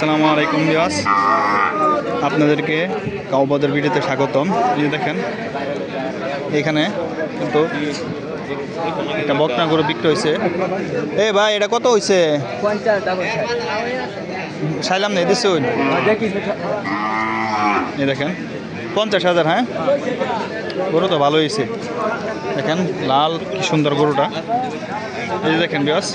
আসসালামু আলাইকুম বিয়াস আপনাদেরকে কাউবাদের ভিডিওতে স্বাগতম। এই দেখেন, এখানে কিন্তু একটা বকনা গরু বিক্রি হয়েছে। এ ভাই, এটা কত হয়েছে সাইলাম নেই দিচ্ছুন এই দেখেন, পঞ্চাশ হাজার হ্যাঁ? গরু তো ভালো হয়েছে দেখেন, লাল কি সুন্দর গরুটা। এই দেখেন বিয়াস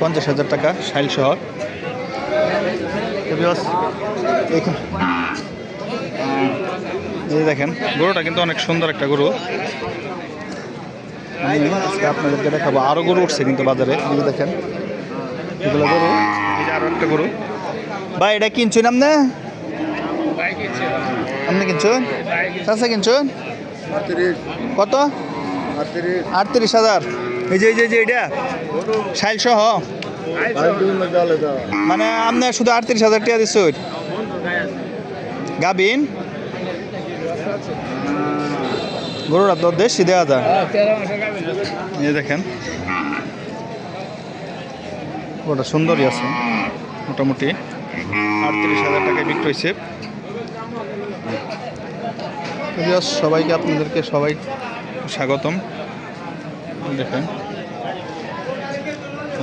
পঞ্চাশ হাজার টাকা সাইল সহ তো বিয়াস এই দেখেন, গরুটা কিন্তু অনেক সুন্দর একটা গরু। আমি আজকে আপনাদেরকে দেখাবো। আরও গরু উঠছে কিন্তু বাজারে, এই দেখেন, এগুলো গরু। এই যে আরও একটা গরু। ভাই, এটা কিনছুন আপনি? আপনি কিনছুন? চাষা কিনছুন? কত? আটত্রিশ হাজার। এই যে এই যে এই যে এটা সাইল সহ মানে আপনি শুধু আটত্রিশ হাজার টাকা দিচ্ছুন গাবিন? গরুরা তো দেশি দেওয়া যায়। এই দেখেন। ওটা সুন্দরই আছে, মোটামুটি। আটত্রিশ হাজার টাকায় বিক্রি হয়েছে। সবাইকে আপনাদেরকে সবাই স্বাগতম। দেখেন।